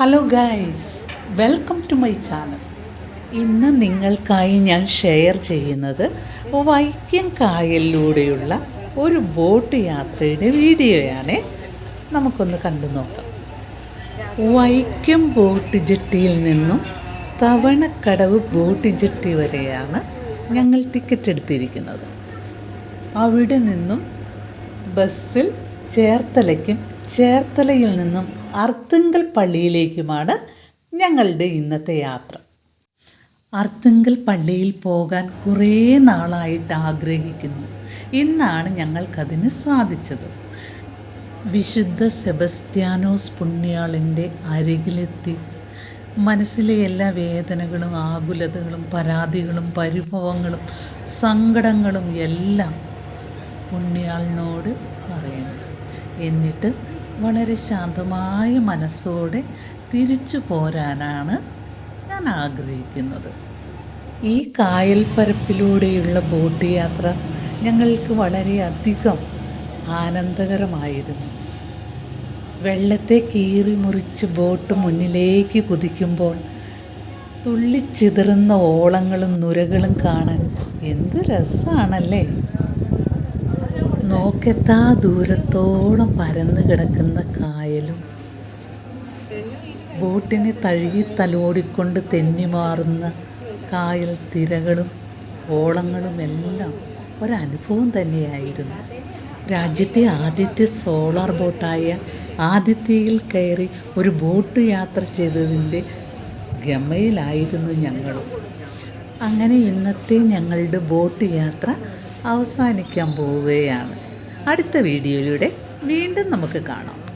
Hello guys welcome to my channel ഇന്ന് നിങ്ങൾക്കായി ഞാൻ ഷെയർ ചെയ്യുന്നത് വൈക്കം കായലിലൂടെയുള്ള ഒരു ബോട്ട് യാത്രയുടെ വീഡിയോയാണ്. നമുക്കൊന്ന് കണ്ടു നോക്കാം. വൈക്കം ബോട്ട് ജെട്ടിയിൽ നിന്നും തവണക്കടവ് ബോട്ട് ജെട്ടി വരെയാണ് ഞങ്ങൾ ടിക്കറ്റ് എടുത്തിരിക്കുന്നത്. അവിടെ നിന്നും ബസ്സിൽ ചേർത്തലയ്ക്കും ചേർത്തലയിൽ നിന്നും അർത്തുങ്കൽ പള്ളിയിലേക്കുമാണ് ഞങ്ങളുടെ ഇന്നത്തെ യാത്ര. അർത്തുങ്കൽ പള്ളിയിൽ പോകാൻ കുറേ നാളായിട്ട് ആഗ്രഹിക്കുന്നു. ഇന്നാണ് ഞങ്ങൾക്കതിന് സാധിച്ചത്. വിശുദ്ധ സെബസ്ത്യാനോസ് പുണ്യാളിന്റെ അരികിലെത്തി. മനസ്സിലെ എല്ലാ വേദനകളും ആകുലതകളും പരാതികളും പരിഭവങ്ങളും സങ്കടങ്ങളും എല്ലാം പുണ്യാളിനോട് പറയണം. എന്നിട്ട് വളരെ ശാന്തമായ മനസ്സോടെ തിരിച്ചു പോരാനാണ് ഞാൻ ആഗ്രഹിക്കുന്നത്. ഈ കായൽപ്പരപ്പിലൂടെയുള്ള ബോട്ട് യാത്ര ഞങ്ങൾക്ക് വളരെയധികം ആനന്ദകരമായിരുന്നു. വെള്ളത്തെ കീറി മുറിച്ച് ബോട്ട് മുന്നിലേക്ക് കുതിക്കുമ്പോൾ തുള്ളിച്ചിതറുന്ന ഓളങ്ങളും നുരകളും കാണാൻ എന്ത് രസമാണല്ലേ നോക്കെത്താ ദൂരത്തോളം പരന്നു കിടക്കുന്ന കായലും. ബോട്ടിനെ തഴുകി തലോടിക്കൊണ്ട് തെന്നിമാറുന്ന കായൽ തിരകളും ഓളങ്ങളും എല്ലാം ഒരനുഭവം തന്നെയായിരുന്നു. രാജ്യത്തെ ആദ്യത്തെ സോളാർ ബോട്ടായ ആദിത്യയിൽ കയറി ഒരു ബോട്ട് യാത്ര ചെയ്തതിന്റെ ഗമയിലായിരുന്നു ഞങ്ങളും. അങ്ങനെ ഇന്നത്തെ ഞങ്ങളുടെ ബോട്ട് യാത്ര അവസാനിക്കാൻ പോവുകയാണ്. അടുത്ത വീഡിയോയിലൂടെ വീണ്ടും നമുക്ക് കാണാം.